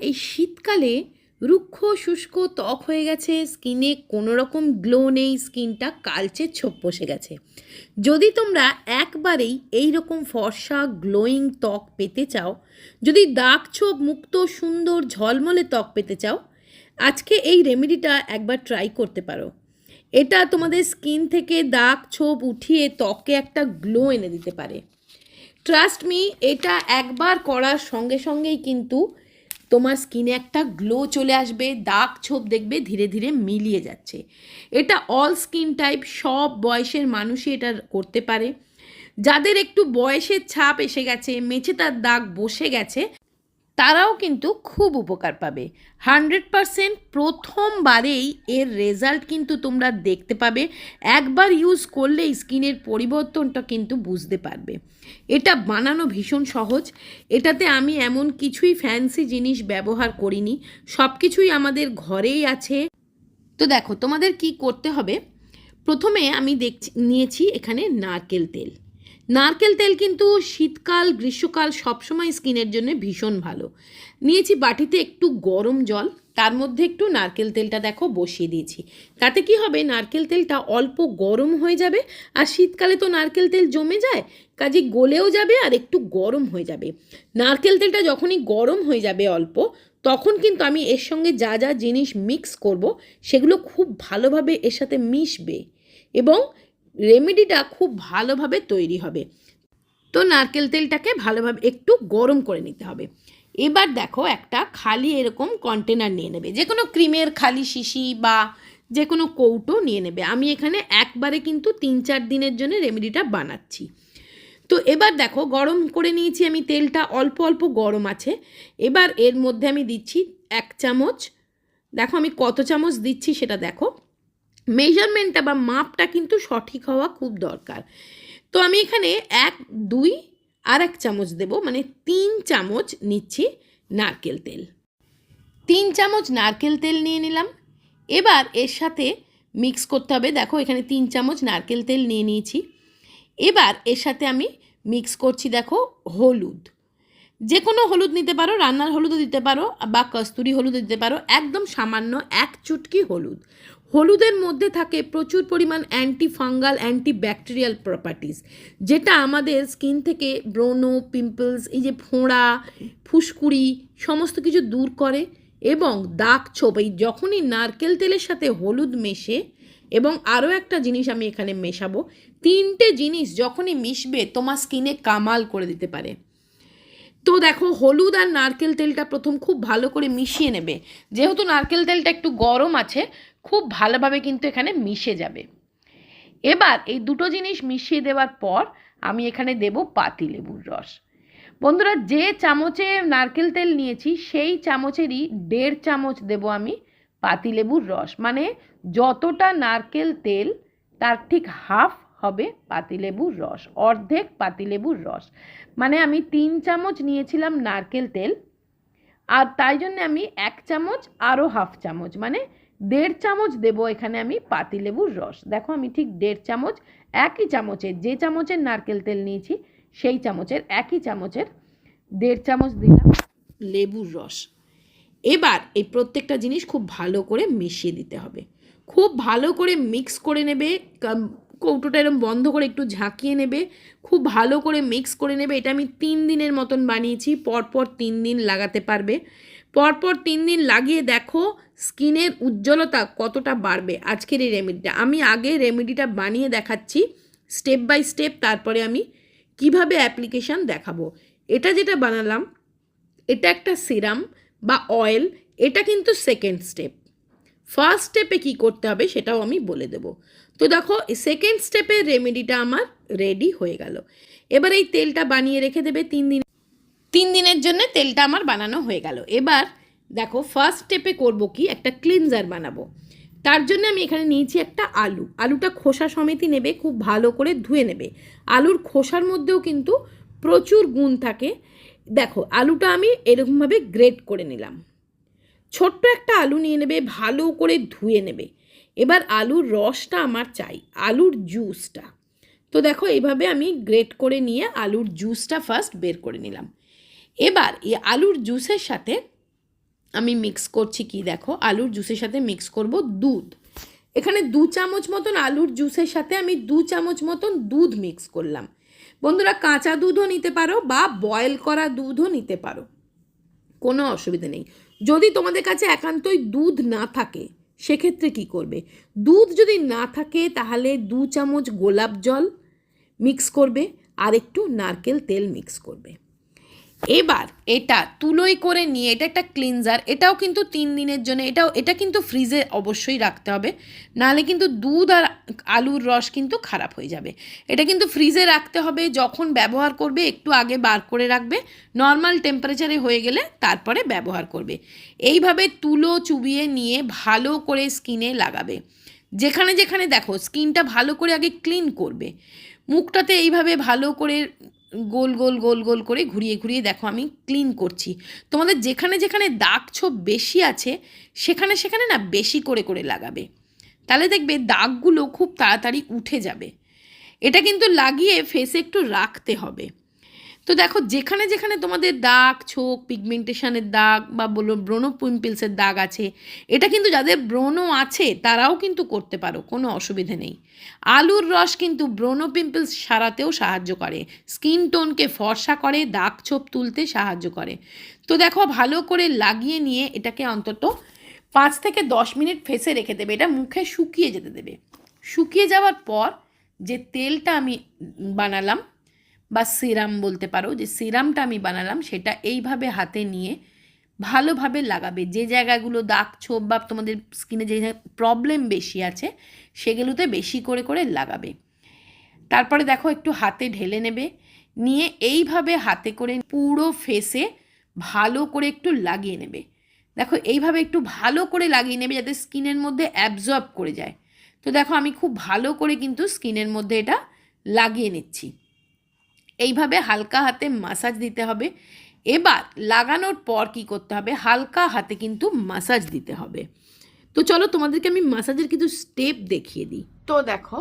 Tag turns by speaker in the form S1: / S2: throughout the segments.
S1: এই শীতকালে রুক্ষ, শুষ্ক, ত্বক হয়ে গেছে, স্কিনে কোনো রকম গ্লো নেই, স্কিনটা কালচে ছোপ বসে গেছে। যদি তোমরা একবারেই এই রকম ফর্সা, গ্লোয়িং ত্বক পেতে চাও, যদি দাগ ছোপ মুক্ত, সুন্দর, ঝলমলে ত্বক পেতে চাও, আজকে এই রেমেডিটা একবার ট্রাই করতে পারো। এটা তোমাদের স্কিন থেকে দাগ ছোপ উঠিয়ে ত্বকে একটা গ্লো এনে দিতে পারে। ট্রাস্ট মি, এটা একবার করার সঙ্গে সঙ্গেই কিন্তু তোমার স্কিনে একটা গ্লো চলে আসবে দাগ ছোপ দেখবে, ধীরে ধীরে মিলিয়ে যাচ্ছে। এটা অল স্কিন টাইপ সব বয়সের মানুষই এটা করতে পারে। যাদের একটু বয়সের ছাপ এসে গেছে মেচে তার দাগ বসে গেছে তারাও কিন্তু খুব উপকার পাবে। হান্ড্রেড পারসেন্ট প্রথমবারেই এর রেজাল্ট কিন্তু তোমরা দেখতে পাবে। একবার ইউজ করলেই স্কিনের পরিবর্তনটা কিন্তু বুঝতে পারবে। এটা বানানো ভীষণ সহজ। এটাতে আমি এমন কিছুই ফ্যান্সি জিনিস ব্যবহার করিনি। সব কিছুই আমাদের ঘরেই আছে। তো দেখো, তোমাদের কি করতে হবে? প্রথমে আমি দেখছি, নিয়েছি এখানে নারকেল তেল। নারকেল তেল কিন্তু শীতকাল, গ্রীষ্মকাল সবসময় স্কিনের জন্য ভীষণ ভালো। নিয়েছি বাটিতে একটু গরম জল, তার মধ্যে একটু নারকেল তেলটা দেখো বসিয়ে দিয়েছি। তাতে কি হবে? নারকেল তেলটা অল্প গরম হয়ে যাবে, আর শীতকালে তো নারকেল তেল জমে যায়, কাজে গলেও যাবে আর একটু গরম হয়ে যাবে। নারকেল তেলটা যখনই গরম হয়ে যাবে অল্প, তখন কিন্তু আমি এর সঙ্গে যা যা জিনিস মিক্স করব, সেগুলো খুব ভালোভাবে এর সাথে মিশবে। এবং রেমেডিটা খুব ভালোভাবে তৈরি হবে। তো নারকেল তেলটাকে ভালোভাবে একটু গরম করে নিতে হবে। এবার দেখো একটা খালি এরকম কন্টেনার নিয়ে নেবে। যে কোনো ক্রিমের খালি শিশি বা যে কোনো কৌটো নিয়ে নেবে। আমি এখানে একবারে কিন্তু তিন চার দিনের জন্য রেমেডিটা বানাচ্ছি। তো এবার দেখো গরম করে নিয়েছি আমি তেলটা, অল্প অল্প গরম আছে। এবার এর মধ্যে আমি দিচ্ছি এক চামচ। দেখো আমি কত চামচ দিচ্ছি সেটা দেখো। মেজারমেন্টটা বা মাপটা কিন্তু সঠিক হওয়া খুব দরকার। তো আমি এখানে এক, দুই, আর এক চামচ দেব মানে তিন চামচ নিচ্ছি নারকেল তেল। তিন চামচ নারকেল তেল নিয়ে নিলাম। এবার এর সাথে মিক্স করতে হবে, দেখো এখানে তিন চামচ নারকেল তেল নিয়ে নিয়েছি। এবার এর সাথে আমি মিক্স করছি, দেখো, হলুদ। যে কোনো হলুদ নিতে পারো, রান্নার হলুদও দিতে পারো, বা কস্তুরি হলুদ দিতে পারো, একদম সামান্য এক চুটকি হলুদ। হলুদের মধ্যে থাকে প্রচুর পরিমাণ anti fungal anti bacterial properties যেটা আমাদের স্কিন থেকে ব্রণ পিম্পলস এই যে ফোঁড়া, ফুসকুড়ি সমস্ত কিছু দূর করে এবং দাগ ছোপ, এই যখনই নারকেল তেলের সাথে হলুদ মেশে এবং আরও একটা জিনিস আমি এখানে মেশাবো, তিনটে জিনিস যখনই মিশবে তোমার স্কিনে কামাল করে দিতে পারে। তো দেখো, হলুদ আর নারকেল তেলটা প্রথম খুব ভালো করে মিশিয়ে নেবে। যেহেতু নারকেল তেলটা একটু গরম আছে খুব ভালোভাবে কিন্তু এখানে মিশে যাবে। এবার এই দুটো জিনিস মিশিয়ে দেওয়ার পর আমি এখানে দেব পাতি লেবুর রস। বন্ধুরা, যে চামচে নারকেল তেল নিয়েছি, সেই চামচেরই দেড় চামচ দেব আমি পাতিলেবুর রস। মানে যতটা নারকেল তেল, তার ঠিক হাফ হবে পাতিলেবুর রস, অর্ধেক পাতিলেবুর রস। মানে আমি তিন চামচ নিয়েছিলাম নারকেল তেল, আর তাই জন্য আমি এক চামচ আরও হাফ চামচ। মানে দেড় চামচ দেবো এখানে আমি পাতিলেবুর রস। দেখো আমি ঠিক দেড় চামচ, একই চামচের, যে চামচের নারকেল তেল নিয়েছি, সেই চামচের, একই চামচের দেড় চামচ দিলাম লেবুর রস। এবার এই প্রত্যেকটা জিনিস খুব ভালো করে মিশিয়ে দিতে হবে। খুব ভালো করে মিক্স করে নেবে কৌটোটা এরকম বন্ধ করে একটু ঝাঁকিয়ে নেবে, খুব ভালো করে মিক্স করে নেবে। এটা আমি তিন দিনের মতন বানিয়েছি, পরপর তিন দিন লাগাতে পারবে। পরপর তিন দিন লাগিয়ে দেখো স্কিনের উজ্জ্বলতা কতটা বাড়বে আজকের এই রেমেডিটা। আমি আগে রেমেডিটা বানিয়ে দেখাচ্ছি, স্টেপ বাই স্টেপ তারপরে আমি কীভাবে অ্যাপ্লিকেশান দেখাবো। এটা যেটা বানালাম, এটা একটা সিরাম বা অয়েল, এটা কিন্তু সেকেন্ড স্টেপ। ফার্স্ট স্টেপে কী করতে হবে সেটাও আমি বলে দেব। তো দেখো সেকেন্ড স্টেপের রেমেডিটা আমার রেডি হয়ে গেল। এবার এই তেলটা বানিয়ে রেখে দেবে তিন দিন তিন দিনের জন্য তেলটা আমার বানানো হয়ে গেল। এবার দেখো ফার্স্ট স্টেপে করব কি? একটা ক্লিনজার বানাবো। তার জন্য আমি এখানে নিয়েছি একটা আলু। আলুটা খোসা সমেতই নেবে, খুব ভালো করে ধুয়ে নেবে। আলুর খোসার মধ্যেও কিন্তু প্রচুর গুণ থাকে। দেখো, আলুটা আমি এরকমভাবে গ্রেট করে নিলাম। ছোট্ট একটা আলু নিয়ে নেবে, ভালো করে ধুয়ে নেবে। এবার আলুর রসটা আমার চাই, আলুর জুসটা তো দেখো এইভাবে আমি গ্রেট করে নিয়ে আলুর জুসটা ফার্স্ট বের করে নিলাম। এবার এই আলুর জুসের সাথে আমি মিক্স করছি কি দেখো? আলুর জুসের সাথে মিক্স করব দুধ। এখানে দু চামচ মতন আলুর জুসের সাথে আমি দু চামচ মতন দুধ মিক্স করলাম। বন্ধুরা, কাঁচা দুধও নিতে পারো বা বয়েল করা দুধও নিতে পারো। কোনো অসুবিধা নেই। যদি তোমাদের কাছে একান্তই দুধ না থাকে, সেক্ষেত্রে কি করবে? দুধ যদি না থাকে, তাহলে দু চামচ গোলাপ জল মিক্স করবে আর একটু নারকেল তেল মিক্স করবে। এবার এটা তুলোই করে নিয়ে, এটা একটা ক্লিনজার এটাও কিন্তু তিন দিনের জন্য, এটাও, এটা কিন্তু ফ্রিজে অবশ্যই রাখতে হবে। নাহলে কিন্তু দুধ আর আলুর রস কিন্তু খারাপ হয়ে যাবে। এটা কিন্তু ফ্রিজে রাখতে হবে, যখন ব্যবহার করবে, একটু আগে বার করে রাখবে নর্মাল টেম্পারেচারে হয়ে গেলে তারপরে ব্যবহার করবে। এইভাবে তুলো চুবিয়ে নিয়ে ভালো করে স্কিনে লাগাবে। যেখানে যেখানে দেখো স্কিনটা ভালো করে আগে ক্লিন করবে। মুখটাতে এইভাবে ভালো করে গোল গোল গোল গোল করে ঘুরিয়ে ঘুরিয়ে দেখো আমি ক্লিন করছি। তোমাদের যেখানে যেখানে দাগ ছোপ বেশি আছে, সেখানে সেখানে না বেশি করে করে লাগাবে। তাহলে দেখবে দাগগুলো খুব তাড়াতাড়ি উঠে যাবে। এটা কিন্তু লাগিয়ে ফেসে একটু রাখতে হবে। তো দেখো, যেখানে যেখানে তোমাদের দাগ, ছোপ পিগমেন্টেশনের দাগ বা বলো ব্রণ পিম্পলসের দাগ আছে, এটা কিন্তু যাদের ব্রণ আছে, তারাও কিন্তু করতে পারো, কোনো অসুবিধে নেই। আলুর রস কিন্তু ব্রণ পিম্পলস সারাতেও সাহায্য করে স্কিন টোনকে ফর্সা করে, দাগ, ছোপ তুলতে সাহায্য করে। তো দেখো, ভালো করে লাগিয়ে নিয়ে এটাকে অন্তত পাঁচ থেকে দশ মিনিট ফেসে রেখে দেবে, এটা মুখে শুকিয়ে যেতে দেবে। শুকিয়ে যাওয়ার পর যে তেলটা আমি বানালাম বা সিরাম বলতে পারো, যে সিরামটা আমি বানালাম, সেটা এইভাবে হাতে নিয়ে ভালোভাবে লাগাবে। যে জায়গাগুলো দাগ ছোপ বা তোমাদের স্কিনে যে প্রবলেম বেশি আছে, সেগুলোতে বেশি করে করে লাগাবে। তারপরে দেখো একটু হাতে ঢেলে নেবে, নিয়ে এইভাবে হাতে করে পুরো ফেসে ভালো করে একটু লাগিয়ে নেবে। দেখো এইভাবে একটু ভালো করে লাগিয়ে নেবে যাতে স্কিনের মধ্যে অ্যাবজর্ব করে যায়। তো দেখো আমি খুব ভালো করে কিন্তু স্কিনের মধ্যে এটা লাগিয়ে নিচ্ছি। এইভাবে হালকা হাতে মাসাজ দিতে হবে। এবার লাগানোর পর কি করতে হবে? হালকা হাতে কিন্তু মাসাজ দিতে হবে। তো চলো তোমাদেরকে আমি মাসাজের কিছু স্টেপ দেখিয়ে দিই। তো দেখো,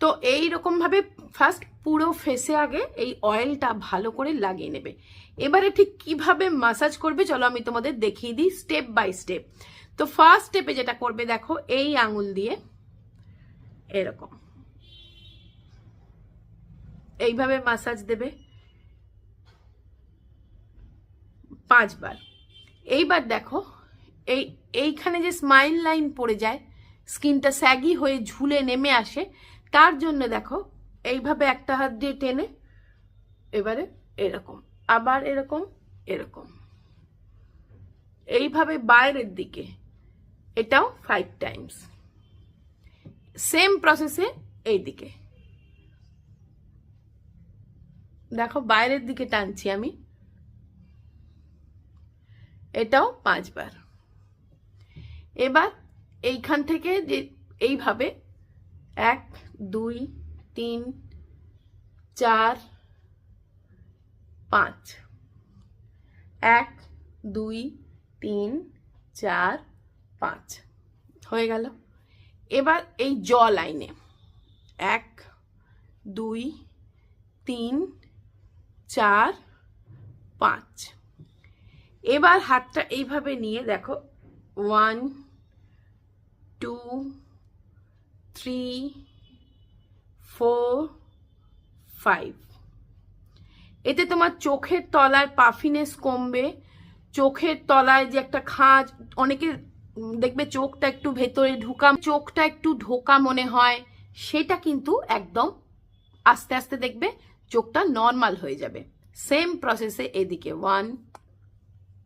S1: তো এই রকমভাবে ফার্স্ট পুরো ফেসে আগে এই অয়েলটা ভালো করে লাগিয়ে নেবে। এবারে ঠিক কীভাবে মাসাজ করবে চলো আমি তোমাদের দেখিয়ে দিই স্টেপ বাই স্টেপ তো ফার্স্ট স্টেপে যেটা করবে দেখো, এই আঙুল দিয়ে এরকম। এইভাবে মাসাজ দেবে? পাঁচবার। এইবার দেখো, এই, এইখানে যে স্মাইল লাইন পড়ে যায় স্কিনটা স্যাগি হয়ে ঝুলে নেমে আসে, তার জন্য দেখো, এইভাবে একটা হাত দিয়ে টেনে, এবারে এরকম, আবার এরকম এরকম। এইভাবে বাইরের দিকে, এটাও ফাইভ টাইমস সেম প্রসেসে এই দিকে দেখো বাইরের দিকে টানছি আমি। এটাও পাঁচবার। এবার এইখান থেকে যে এইভাবে এক, দুই, তিন, চার, পাঁচ। এক, দুই, তিন, চার, পাঁচ। হয়ে গেল। এবার এই জ লাইনে। এক, দুই, তিন চার, পাঁচ। এবার হাতটা এইভাবে নিয়ে দেখো। One, two, three, four, five. এতে তোমার চোখের তলায় পাফিনেস কমবে। চোখের তলায় যে একটা খাঁজ, অনেকে দেখবে চোখটা একটু ভেতরে ঢুকা, চোখটা একটু ঢোকা মনে হয়। সেটা কিন্তু একদম আস্তে আস্তে দেখবে চোখটা নর্মাল হয়ে যাবে। সেম প্রসেসে এদিকে one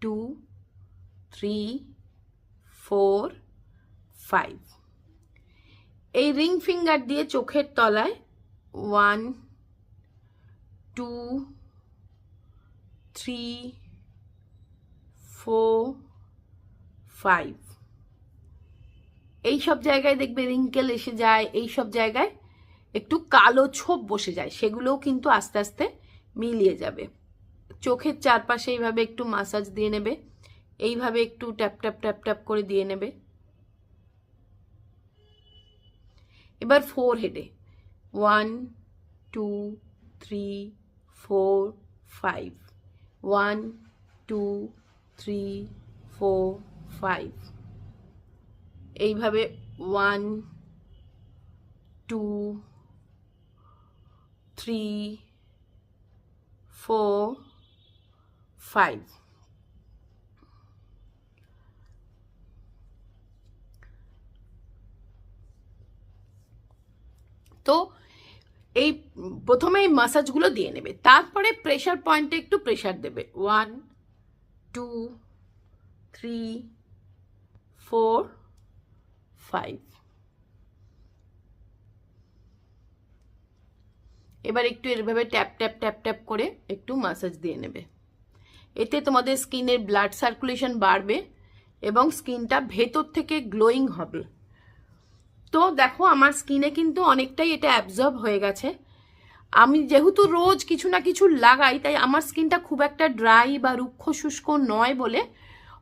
S1: two three four five এই রিং ফিঙ্গার দিয়ে চোখের তলায় one two three four five এই সব জায়গায় দেখবে রিঙ্কেল এসে যায়, এই সব জায়গায় একটু কালো ছোপ বসে যায়, সেগুলোও কিন্তু আস্তে আস্তে মিলিয়ে যাবে। চোখের চারপাশে এইভাবে একটু মাসাজ দিয়ে নেবে, এইভাবে একটু ট্যাপ ট্যাপ ট্যাপ ট্যাপ করে দিয়ে নেবে। এবার ফোর হেডে one two three four five one two three four five এইভাবে one two three four five তো এই প্রথমে এই মাসাজগুলো দিয়ে নেবে। তারপরে প্রেশার পয়েন্টে একটু প্রেশার দেবে। One two three four five এবার একটু এভাবে ট্যাপ ট্যাপ ট্যাপ ট্যাপ করে একটু মাসাজ দিয়ে নেবে। এতে তোমাদের স্কিনের ব্লাড সার্কুলেশন বাড়বে এবং স্কিনটা ভেতর থেকে গ্লোয়িং হবে। তো দেখো, আমার স্কিনে কিন্তু অনেকটাই এটা অ্যাবজর্ব হয়ে গেছে। আমি যেহেতু রোজ কিছু না কিছু লাগাই, তাই আমার স্কিনটা খুব একটা ড্রাই বা রুক্ষ শুষ্ক নয় বলে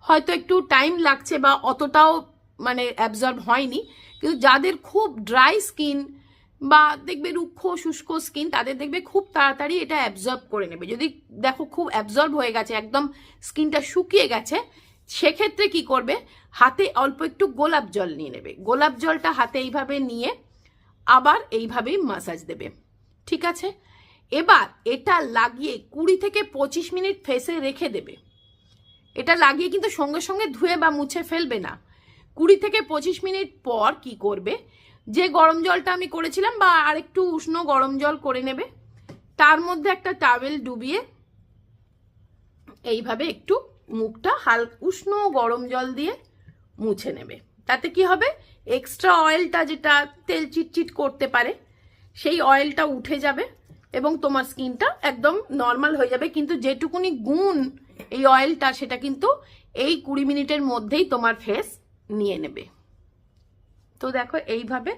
S1: হয়তো একটু টাইম লাগছে বা অতটাও মানে অ্যাবজর্ব হয়নি। কিন্তু যাদের খুব ড্রাই স্কিন বা দেখবে রুক্ষ, শুষ্ক স্কিন তাদের দেখবে খুব তাড়াতাড়ি এটা অ্যাবজর্ব করে নেবে। যদি দেখো খুব অ্যাবজর্ব হয়ে গেছে, একদম স্কিনটা শুকিয়ে গেছে, সেক্ষেত্রে কি করবে? হাতে অল্প একটু গোলাপ জল নিয়ে নেবে। গোলাপ জলটা হাতে এইভাবে নিয়ে আবার এইভাবেই মাসাজ দেবে। ঠিক আছে? এবার এটা লাগিয়ে কুড়ি থেকে পঁচিশ মিনিট ফেসে রেখে দেবে। এটা লাগিয়ে কিন্তু সঙ্গে সঙ্গে ধুয়ে বা মুছে ফেলবে না। কুড়ি থেকে পঁচিশ মিনিট পর কি করবে? যে গরম জলটা আমি করেছিলাম বা আরেকটু উষ্ণ গরম জল করে নেবে, তার মধ্যে একটা টাওয়েল ডুবিয়ে এইভাবে একটু মুখটা হাল উষ্ণ গরম জল দিয়ে মুছে নেবে। তাতে কি হবে? এক্সট্রা অয়েলটা যেটা তেল চিটচিট করতে পারে, সেই অয়েলটা উঠে যাবে এবং তোমার স্কিনটা একদম নর্মাল হয়ে যাবে। কিন্তু যেটুকুনি গুণ এই অয়েলটা সেটা কিন্তু এই কুড়ি মিনিটের মধ্যেই তোমার ফেস নিয়ে নেবে। তো দেখো এইভাবে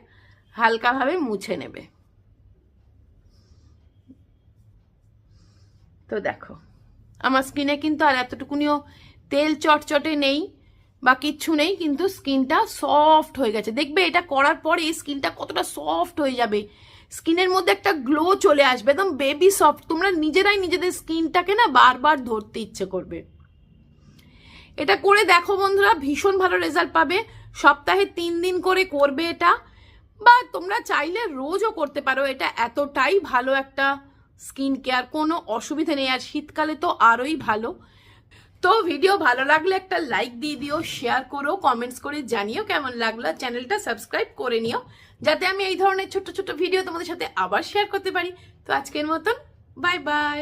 S1: হালকাভাবে মুছে নেবে। তো দেখো, আমার স্কিনে কিন্তু আর এতটুকুনিও তেল চটচটে নেই বা কিচ্ছু নেই, কিন্তু স্কিনটা সফট হয়ে গেছে। দেখবে এটা করার পরে স্কিনটা কতটা সফট হয়ে যাবে। স্কিনের মধ্যে একটা গ্লো চলে আসবে, একদম বেবি সফট তোমরা নিজেরাই নিজেদের স্কিনটাকে না বারবার ধরতে ইচ্ছে করবে। এটা করে দেখো বন্ধুরা, ভীষণ ভালো রেজাল্ট পাবে। সপ্তাহে তিন দিন করে করবে এটা। বা তোমরা চাইলে রোজও করতে পারো, এটা এতটাই ভালো একটা স্কিন কেয়ার কোনো অসুবিধা নেই। আর শীতকালে তো আরোই ভালো। তো ভিডিও ভালো লাগলে একটা লাইক দিয়ে দিও শেয়ার করো কমেন্টস করে জানিও কেমন লাগল। চ্যানেলটা সাবস্ক্রাইব করে নিও, যাতে আমি এই ধরনের ছোট ছোট ভিডিও তোমাদের সাথে আবার শেয়ার করতে পারি। তো আজকের মতন বাই বাই